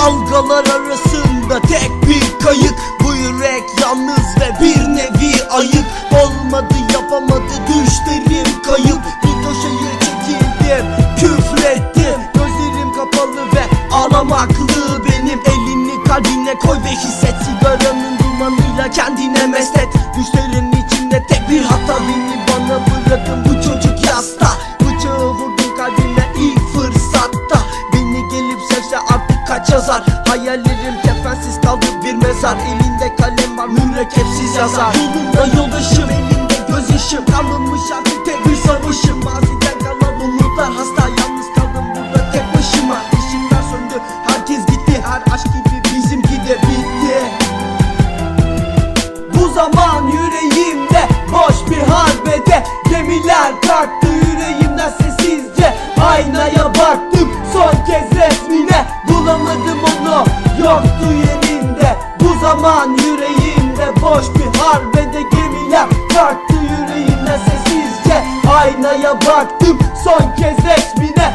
Dalgalar arasında tek bir kayık. Bu yürek yalnız ve bir nevi ayık. Olmadı yapamadı düşlerim kayıp. Bir köşeye çekildim küfrettim. Gözlerim kapalı ve ağlamaklı benim. Elini kalbine koy ve hisset sigaranın dumanıyla kendine meslek. basar Hayallerim kefensiz kaldı bir mezar. Elinde kalem var mürekkepsiz yazar. Yolunda yoldaş boş bir harbede gemiler Çarptı yüreğime sessizce. Aynaya baktım son kez resmine.